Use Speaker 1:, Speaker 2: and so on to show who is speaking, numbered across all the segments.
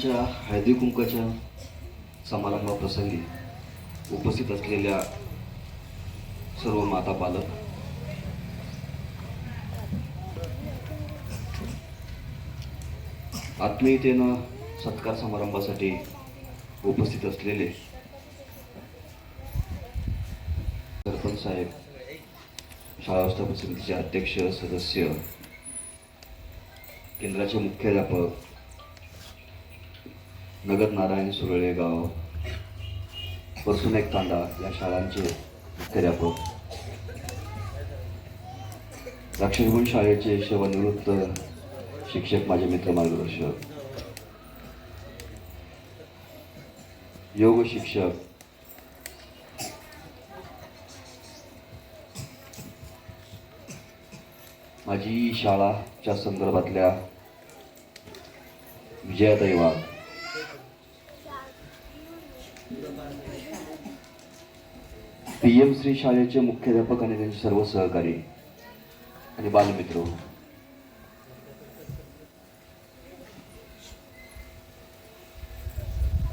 Speaker 1: यांच्या हळदी कुंकाच्या समारंभाप्रसंगी उपस्थित असलेल्या सर्व माता पालक आत्मीयतेनं सत्कार समारंभासाठी उपस्थित असलेले सरपंच साहेब शाळा व्यवस्थापन समितीचे अध्यक्ष सदस्य केंद्राचे मुख्याध्यापक नगर नारायण सुरळे गाव परसून एक तांडा या शाळांचे मुख्याध्यापक. राक्षसगुण शाळेचे सेवानिवृत्त शिक्षक माझे मित्र मार्गदर्शक. योग शिक्षक. माझी शाळाच्या संदर्भातल्या विजयाताई पी एम श्री शाळेचे मुख्याध्यापक आणि त्यांचे सर्व सहकारी आणि बालमित्र.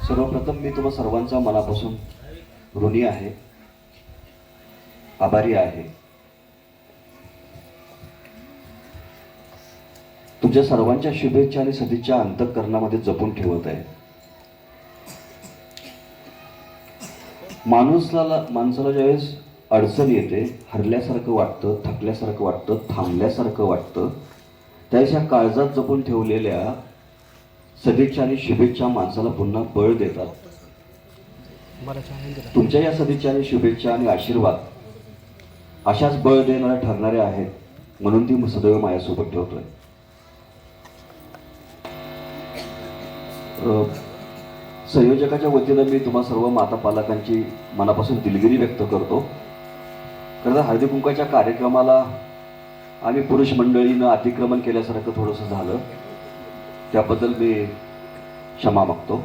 Speaker 1: सर्वप्रथम मी तुम्हा सर्वांचा मनापासून ऋणी आहे. आभारी आहे. तुमच्या सर्वांच्या शुभेच्छा आणि सदिच्छा अंतकरणामध्ये जपून ठेवत आहे. माणूसला माणसाला ज्यावेळेस अडचण येते हरल्यासारखं वाटतं थकल्यासारखं वाटतं थांबल्यासारखं वाटतं त्यावेळेस या काळजात जपून ठेवलेल्या सदिच्छा आणि शुभेच्छा माणसाला पुन्हा बळ देतात. तुमच्या या सदिच्छा आणि शुभेच्छा आणि आशीर्वाद अशाच बळ देणाऱ्या ठरणाऱ्या आहेत म्हणून ती सदैव माझ्यासोबत ठेवतोय. संयोजकाच्या वतीनं मी तुम्हा सर्व माता पालकांची मनापासून दिलगिरी व्यक्त करतो. खरं तर हळदी कुंकाच्या कार्यक्रमाला आम्ही पुरुष मंडळीनं अतिक्रमण केल्यासारखं थोडंसं झालं. त्याबद्दल मी क्षमा मागतो.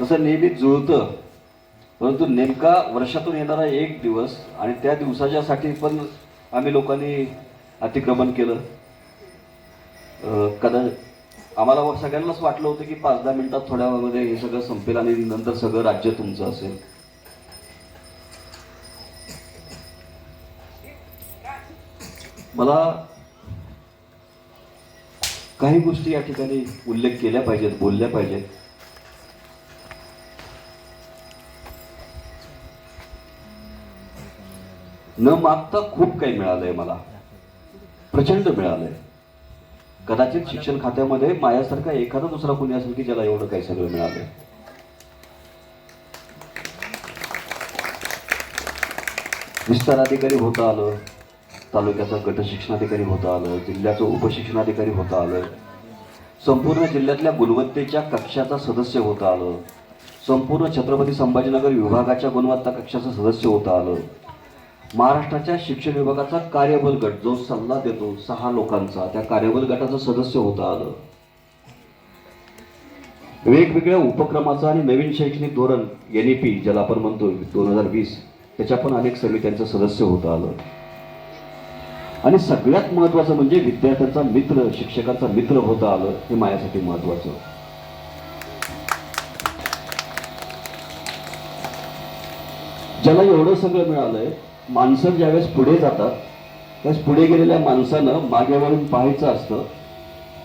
Speaker 1: तसं नेहमीच जुळतं परंतु नेमका वर्षातून येणारा एक दिवस आणि त्या दिवसाच्यासाठी पण आम्ही लोकांनी अतिक्रमण केलं. कदा आम्हाला सगळ्यांनाच वाटलं होतं की पाच दहा मिनिटात थोड्या वेळामध्ये हे सगळं संपेल आणि नंतर सगळं राज्य तुमचं असेल. मला काही गोष्टी या ठिकाणी उल्लेख केल्या पाहिजेत बोलल्या पाहिजेत. न मागता खूप काही मिळालंय मला. प्रचंड मिळालंय. कदाचित शिक्षण खात्यामध्ये माझ्यासारखा एखादा दुसरा कोणी असेल की ज्याला एवढं काही सगळं मिळालं विस्तार अधिकारी होता आलं तालुक्याचा गट शिक्षणाधिकारी होता आलं जिल्ह्याचं उपशिक्षणाधिकारी होता आलं संपूर्ण जिल्ह्यातल्या गुणवत्तेच्या कक्षाचा सदस्य होता आलं संपूर्ण छत्रपती संभाजीनगर विभागाच्या गुणवत्ता कक्षाचं सदस्य होता आलं महाराष्ट्राच्या शिक्षण विभागाचा कार्यबल गट जो सल्ला देतो सहा लोकांचा त्या कार्यबल गटाचं सदस्य होता आलं वेगवेगळ्या उपक्रमाचं आणि नवीन शैक्षणिक धोरण एन ई पी ज्याला आपण म्हणतो दोन हजार वीस त्याच्या पण अनेक समित्यांचं सदस्य होता आलं आणि सगळ्यात महत्वाचं म्हणजे विद्यार्थ्यांचा मित्र शिक्षकांचा मित्र होता आलं हे माझ्यासाठी महत्वाचं ज्याला एवढं सगळं मिळालंय माणसं ज्यावेळेस पुढे जातात त्यावेळेस पुढे गेलेल्या माणसानं मागे वळून पाहायचं असतं.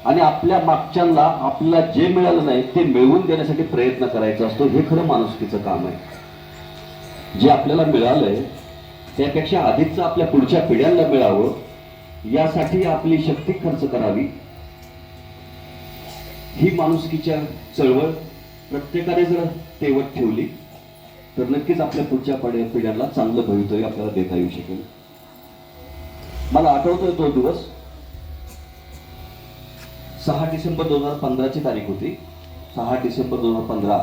Speaker 1: आणि आपल्या मागच्यांना आपल्याला जे मिळालं नाही ते मिळवून देण्यासाठी प्रयत्न करायचा असतो. हे खरं माणुसकीचं काम आहे. जे आपल्याला मिळालंय त्यापेक्षा अधिकचं आपल्या पुढच्या पिढ्यांना मिळावं यासाठी आपली शक्ती खर्च करावी. ही माणुसकीच्या चळवळ प्रत्येकाने जर तेवत ठेवली. तर नक्कीच आपल्या पुढच्या पिढ्यांना चांगलं भवितव्य आपल्याला देता येऊ शकेल. मला आठवतोय तो दिवस. सहा डिसेंबर दोन हजार पंधराची तारीख होती. सहा डिसेंबर दोन हजार पंधरा.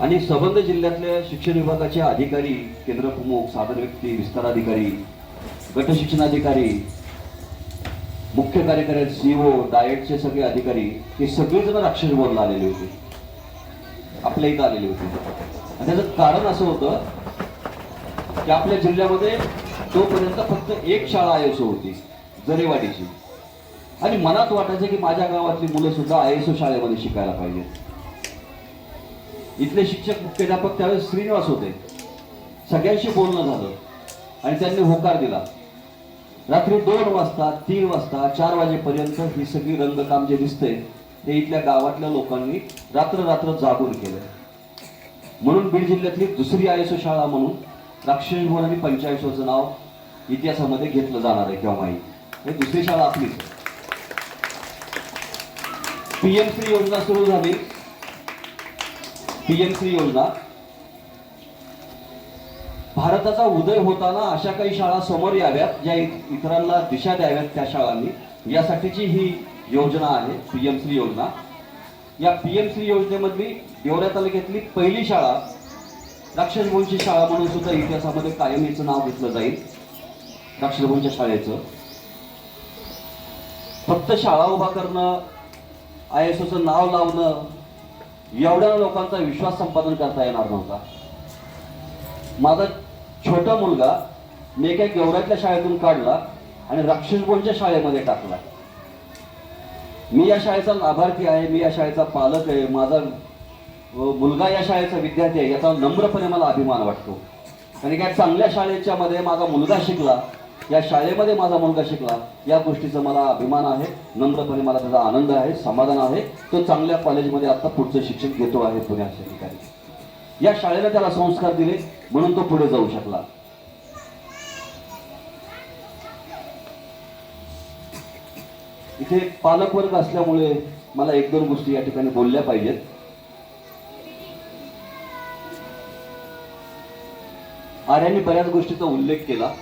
Speaker 1: आणि सबंध जिल्ह्यातल्या शिक्षण विभागाचे अधिकारी केंद्र प्रमुख सादर व्यक्ती विस्तार अधिकारी गट शिक्षणाधिकारी मुख्य कार्यकारी सीओ डायटचे सगळे अधिकारी हे सगळेजण राक्षस बोलला आलेले होते. आपल्या इथं आलेली होती. आणि त्याचं कारण असं होतं की आपल्या जिल्ह्यामध्ये तोपर्यंत फक्त एक शाळा आयएसओ होती जरेवाडीची. आणि मनात वाटायचं की माझ्या गावातली मुलं सुद्धा आय एस ओ शाळेमध्ये शिकायला पाहिजेत इथले शिक्षक मुख्याध्यापक त्यावेळेस श्रीनिवास होते. सगळ्यांशी बोलणं झालं आणि त्यांनी होकार दिला. रात्री दोन वाजता तीन वाजता चार वाजेपर्यंत ही सगळी रंगकाम जे दिसतंय ते इथल्या गावातल्या लोकांनी रात्र रात्र जागून केलं. म्हणून बीड जिल्ह्यातली दुसरी आय एस ओ शाळा म्हणून राक्षस भवन आणि पंचायतचं नाव इतिहासामध्ये घेतलं जाणार आहे किंवा हे दुसरी शाळा आपलीच पीएम श्री योजना सुरू झाली. पीएम श्री योजना. भारताचा उदय होताना अशा काही शाळा समोर याव्यात ज्या इतरांना दिशा द्याव्यात त्या शाळांनी. यासाठीची ही योजना आहे पीएमसी श्री योजना. या पीएम श्री योजनेमधली देवऱ्या तालुक्यातली पहिली शाळा राक्षसभूंची शाळा म्हणून सुद्धा इतिहासामध्ये कायम हिचं नाव घेतलं जाईल. राक्षसभूंच्या शाळेचं. फक्त शाळा उभा करणं आय एस ओचं नाव लावणं एवढ्या लोकांचा विश्वास संपादन करता येणार नव्हता. माझा छोटा मुलगा मी एका गेवरातल्या शाळेतून काढला आणि राक्षसभवनच्या शाळेमध्ये टाकला. मी या शाळेचा लाभार्थी आहे मी या शाळेचा पालक आहे माझा मुलगा या शाळेचा विद्यार्थी आहे याचा नम्रपणे मला अभिमान वाटतो. कारण की या चांगल्या शाळेच्या मध्ये माझा मुलगा शिकला या शाळेमध्ये माझा मुलगा शिकला या गोष्टीचा मला अभिमान आहे नम्रपणे मला त्याचा आनंद आहे समाधान आहे. तो चांगल्या कॉलेजमध्ये आता पुढचं शिक्षण घेतो आहे पुण्याच्या ठिकाणी या शाळेला त्याला संस्कार दिले म्हणून तो पुढे जाऊ शकला. इथे पालकवर्ग असल्यामुळे मला एक दोन गोष्टी या ठिकाणी बोलल्या पाहिजेत. आर्यांनी बऱ्याच गोष्टीचा उल्लेख केला.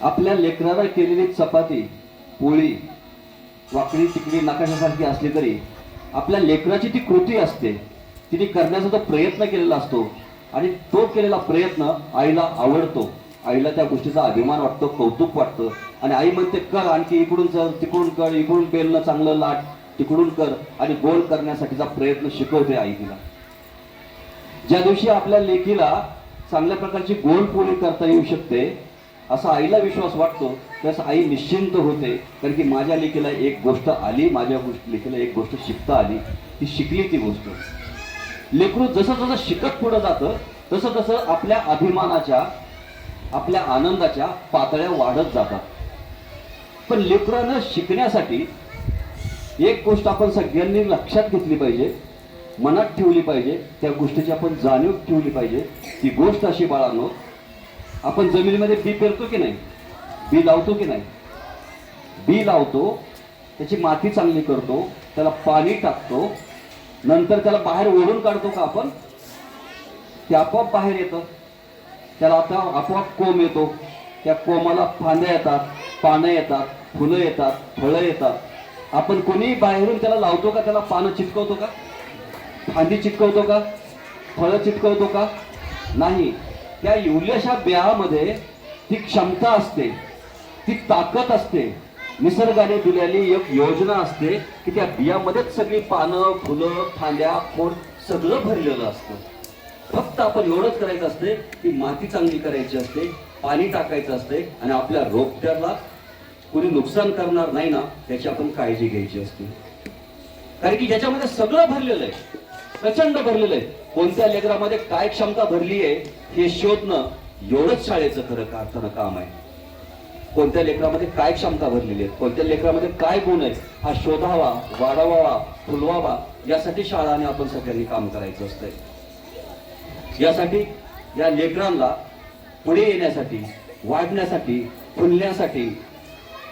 Speaker 1: आपल्या लेकराला केलेली चपाती पोळी वाकडी तिकडी नकाशासारखी असली तरी आपल्या लेखनाची ती कृती असते. तिने करण्याचा तो प्रयत्न केलेला असतो आणि तो केलेला प्रयत्न आईला आवडतो. आईला त्या गोष्टीचा अभिमान वाटतो कौतुक वाटतं. आणि आई म्हणते कर आणखी इकडून चल तिकडून कर इकडून बेलणं चांगलं लाट तिकडून कर. आणि गोल करण्यासाठीचा प्रयत्न शिकवते आई तिला. ज्या दिवशी आपल्या लेकीला चांगल्या प्रकारची गोल पोळी करता येऊ शकते असा आईला विश्वास वाटतो त्यास आई निश्चिंत होते. कारण की माझ्या लेकीला एक गोष्ट आली माझ्या गोष्ट लेकीला एक गोष्ट शिकता आली ती शिकली ती गोष्ट. लेकरू जसं जसं शिकत पुढं जातं तसं तसं आपल्या अभिमानाच्या आपल्या आनंदाच्या पातळ्या वाढत जातात. पण लेकरानं शिकण्यासाठी एक गोष्ट आपण सगळ्यांनी लक्षात घेतली पाहिजे मनात ठेवली पाहिजे त्या गोष्टीची आपण जाणीव ठेवली पाहिजे. ती गोष्ट अशी बाळांनो आपण जमिनीमध्ये बी पेरतो की नाही? बी लावतो की नाही? बी लावतो त्याची माती चांगली करतो त्याला पाणी टाकतो नंतर त्याला बाहेर ओढून काढतो का आपण? ते आपोआप बाहेर येतं. त्याला आता आपोआप कोंब येतो. त्या कोमाला फांद्या येतात पानं येतात फुलं येतात फळं येतात. आपण कोणी बाहेरून त्याला लावतो का? त्याला पानं चिटकवतो का? फांदी चिटकवतो का? फळं चिटकवतो का? नाही. त्या एवढ्याशा बियामध्ये ती क्षमता असते. ती ताकद असते. निसर्गाने दिलेली एक योजना असते की त्या बियामध्येच सगळी पानं फुलं फांद्या खोड सगळं भरलेलं असतं. फक्त आपण एवढंच करायचं असते की माती चांगली करायची असते पाणी टाकायचं असते आणि आपल्या रोपट्याला कुणी नुकसान करणार नाही ना त्याची आपण काळजी घ्यायची असते. कारण की ज्याच्यामध्ये सगळं भरलेलं आहे प्रचंड भरलेलं आहे. कोणत्या लेकरामध्ये काय क्षमता भरली आहे हे शोधणं एवढंच शाळेचं खरं कारण अर्थानं काम आहे. कोणत्या लेकरामध्ये काय क्षमता भरलेली आहे कोणत्या लेकरामध्ये काय गुण आहे हा शोधावा वाढवावा फुलवावा यासाठी शाळाने आपण सगळ्यांनी काम करायचं असतंय. यासाठी या लेकरांना पुढे येण्यासाठी वाढण्यासाठी फुलण्यासाठी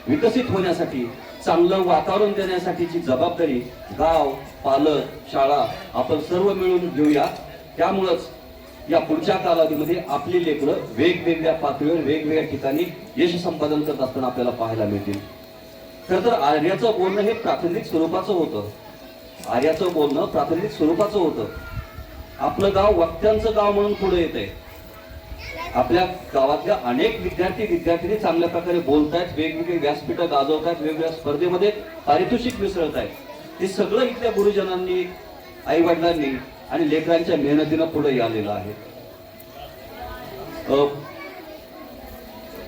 Speaker 1: विकसित होण्यासाठी चांगलं वातावरण देण्यासाठीची जबाबदारी गाव पालक शाळा आपण सर्व मिळून घेऊया. त्यामुळंच या पुढच्या कालावधीमध्ये आपली लेकरं वेगवेगळ्या पातळीवर वेगवेगळ्या ठिकाणी यश संपादन करत असताना आपल्याला पाहायला मिळतील. खरं तर आर्याचं बोलणं हे प्राथमिक स्वरूपाचं होतं. आर्याचं बोलणं प्राथमिक स्वरूपाचं होतं. आपलं गाव वक्त्यांचं गाव म्हणून पुढे येत आहे आपल्या गावातल्या अनेक विद्यार्थी विद्यार्थिनी चांगल्या प्रकारे बोलतायत वेगवेगळे व्यासपीठं गाजवतायत वेगवेगळ्या स्पर्धेमध्ये पारितोषिक मिसळत आहेत हे सगळं इथल्या गुरुजनांनी आई वडिलांनी आणि लेकरांच्या मेहनतीनं पुढे आलेलं आहे.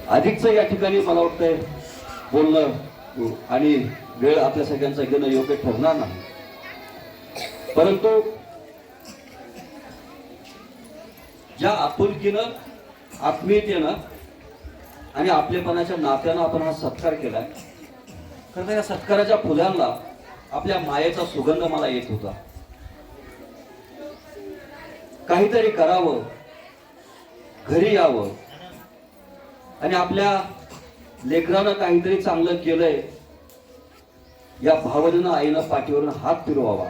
Speaker 1: अधिकच या ठिकाणी मला वाटतंय बोलणं आणि वेळ आपल्या सगळ्यांचा घेणं योग्य ठरणार नाही. परंतु ज्या आपुलकीनं आत्मीयतेनं आणि आपलेपणाच्या नात्यानं आपण हा सत्कार केलाय खरं तर या सत्काराच्या फुलांना आपल्या मायेचा सुगंध मला येत होता. काहीतरी करावं घरी यावं आणि आपल्या लेकरानं काहीतरी चांगलं केलंय या भावनेनं आईनं पाठीवरून हात फिरवावा.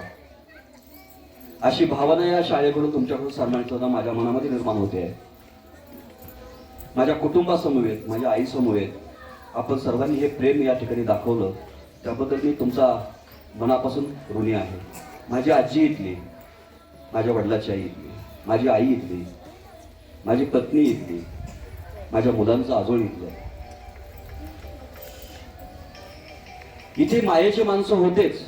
Speaker 1: अशी भावना या शाळेकडून तुमच्याकडून सन्मानित माझ्या मनामध्ये निर्माण होते. आहे माझ्या कुटुंबासमवेत माझ्या आईसमवेत आपण सर्वांनी हे प्रेम या ठिकाणी दाखवलं. त्याबद्दल मी तुमचा मनापासून ऋणी आहे. माझी आजी इथली माझ्या वडिलाची आई इथली माझी आई इथली माझी पत्नी इथली माझ्या मुलांचं आजोळ इथलं इथे मायेचे माणसं होतेच.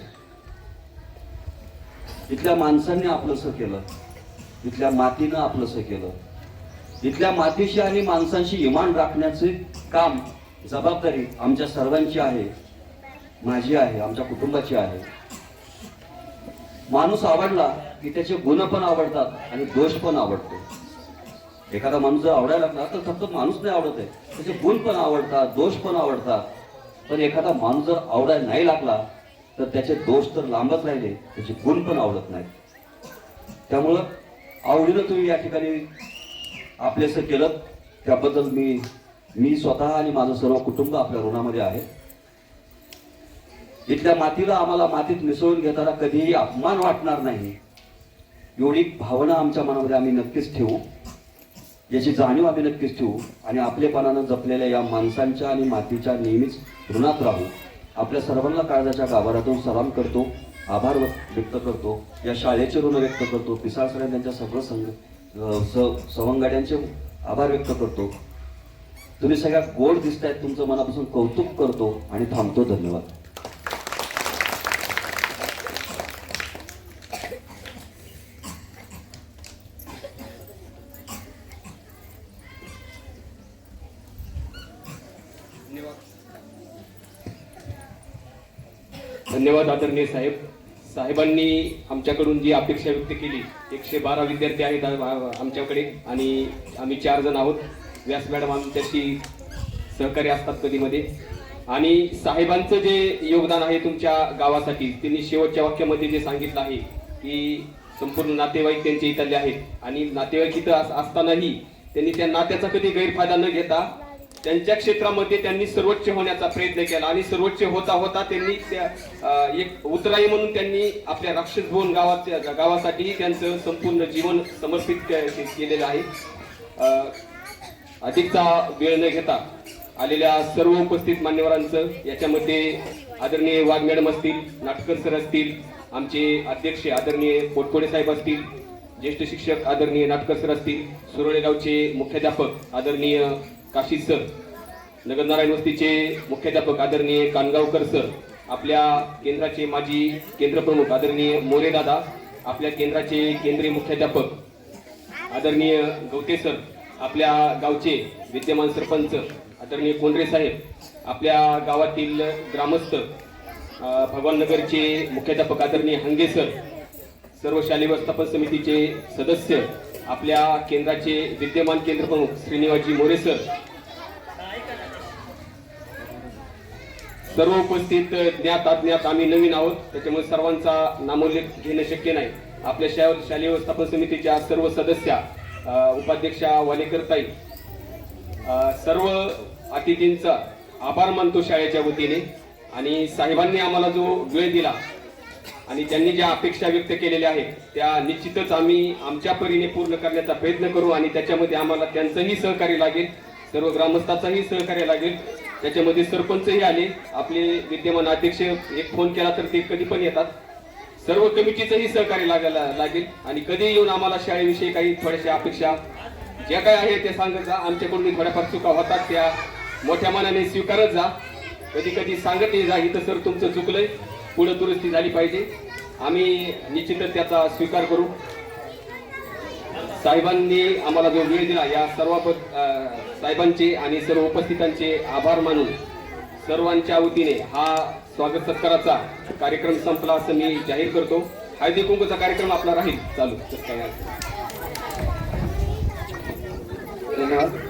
Speaker 1: इथल्या माणसांनी आपलंसं केलं. इथल्या मातीनं आपलंसं केलं. इथल्या मातीशी आणि माणसांशी इमान राखण्याचे काम जबाबदारी आमच्या सर्वांची आहे. माझी आहे आमच्या कुटुंबाची आहे. माणूस आवडला की त्याचे गुण पण आवडतात आणि दोष पण आवडतो. एखादा माणूस जर आवडायला लागला तर फक्त माणूस नाही आवडत आहे. त्याचे गुण पण आवडतात दोष पण आवडतात. पण एखादा माणूस जर आवडायला नाही लागला तर त्याचे दोष तर लांबच राहिले त्याचे गुण पण आवडत नाहीत. त्यामुळं आवडीनं तुम्ही या ठिकाणी आपलेसं केलं. त्याबद्दल मी मी स्वतः आणि माझं सर्व कुटुंब आपल्या ऋणामध्ये आहे. इथल्या मातीला आम्हाला मातीत मिसळून घेताना कधीही अपमान वाटणार नाही. एवढी भावना आमच्या मनामध्ये आम्ही नक्कीच ठेवू. याची जाणीव आम्ही नक्कीच ठेवू आणि आपलेपणानं जपलेल्या या माणसांच्या आणि मातीच्या नेहमीच ऋणात राहू. आपल्या सर्वांना काळजाच्या गाभारातून सलाम करतो आभार व्यक्त व्यक्त करतो या शाळेचे ऋण व्यक्त करतो पिसाळ सर त्यांच्या सगळं संघ सवंगाड्यांचे आभार व्यक्त करतो. तुम्ही सगळ्या गोड दिसतायत तुमचं मनापासून कौतुक करतो आणि थांबतो. धन्यवाद.
Speaker 2: धन्यवाद आदरणीय साहेब. साहेबांनी आमच्याकडून जी अपेक्षा व्यक्त केली एकशे बारा विद्यार्थी आहेत आमच्याकडे आणि आम्ही चार जण आहोत. व्यास मॅडम आमच्याशी सहकारी असतात कधीमध्ये. आणि साहेबांचं जे योगदान आहे तुमच्या गावासाठी त्यांनी शेवटच्या वाक्यामध्ये जे सांगितलं आहे की संपूर्ण नातेवाईक त्यांचे इथले आहेत. आणि नातेवाईक इथं असतानाही त्यांनी त्या नात्याचा कधी गैरफायदा न घेता त्यांच्या क्षेत्रामध्ये त्यांनी सर्वोच्च होण्याचा प्रयत्न केला आणि सर्वोच्च होता होता त्यांनी त्या एक उतराई म्हणून त्यांनी आपल्या राक्षस गावाच्या गावासाठी त्यांचं संपूर्ण जीवन समर्पित केलेलं आहे. अधिकचा वेळ न घेता आलेल्या सर्व उपस्थित मान्यवरांचं याच्यामध्ये आदरणीय वाघ मॅडम असतील नाटकर सर असतील आमचे अध्यक्ष आदरणीय पोटकोडे साहेब असतील ज्येष्ठ शिक्षक आदरणीय नाटकर सर असतील सुरळेगावचे मुख्याध्यापक आदरणीय काशी सर नगरनारायण वस्तीचे मुख्याध्यापक आदरणीय कानगावकर सर आपल्या केंद्राचे माजी केंद्रप्रमुख आदरणीय मोरे दादा आपल्या केंद्राचे केंद्रीय मुख्याध्यापक आदरणीय गवते सर आपल्या गावचे विद्यमान सरपंच आदरणीय कोंडरे साहेब आपल्या गावातील ग्रामस्थ भगवाननगरचे मुख्याध्यापक आदरणीय हंगे सर सर्व शालेय व्यवस्थापन समितीचे सदस्य आपल्या केंद्राचे विद्यमान केंद्र प्रमुख श्रीनिवासजी मोरे सर. सर्व उपस्थित ज्ञात अज्ञात आम्ही नवीन आहोत. त्याच्यामुळे सर्वांचा नामोल्लेख घेणं शक्य नाही. आपल्या शाळे शालेय व्यवस्थापन समितीच्या सर्व सदस्या उपाध्यक्षा वालेकर ताई सर्व अतिथींचा आभार मानतो शाळेच्या वतीने. आणि साहेबांनी आम्हाला जो वेळ दिला आणि त्यांनी ज्या अपेक्षा व्यक्त केलेल्या आहेत त्या निश्चितच आम्ही आमच्या परीने पूर्ण करण्याचा प्रयत्न करू आणि त्याच्यामध्ये आम्हाला त्यांचंही सहकार्य लागेल सर्व ग्रामस्थाचाही सहकार्य लागेल. त्याच्यामध्ये सरपंचही आले आपले विद्यमान अध्यक्ष एक फोन केला तर ते कधी पण येतात. सर्व कमिटीचंही सहकार्य लागायला लागेल आणि कधी येऊन आम्हाला शाळेविषयी काही थोड्याशा अपेक्षा ज्या काय आहे ते सांगत जा. आमच्याकडून थोड्याफार चुका होतात त्या मोठ्या मनाने स्वीकारत जा. कधी कधी नाही जा इथं सर तुमचं चुकलंय. पुढे दुरुस्ती झाली पाहिजे. आम्ही निश्चितच त्याचा स्वीकार करू. साहेबांनी आम्हाला जो वेळ दिला या सर्व साहेबांचे आणि सर्व उपस्थितांचे आभार मानून सर्वांच्या वतीने हा स्वागत सत्काराचा कार्यक्रम संपला असं मी जाहीर करतो. हळदी कुंकूचा कार्यक्रम आपला राहील. चालू.
Speaker 1: धन्यवाद.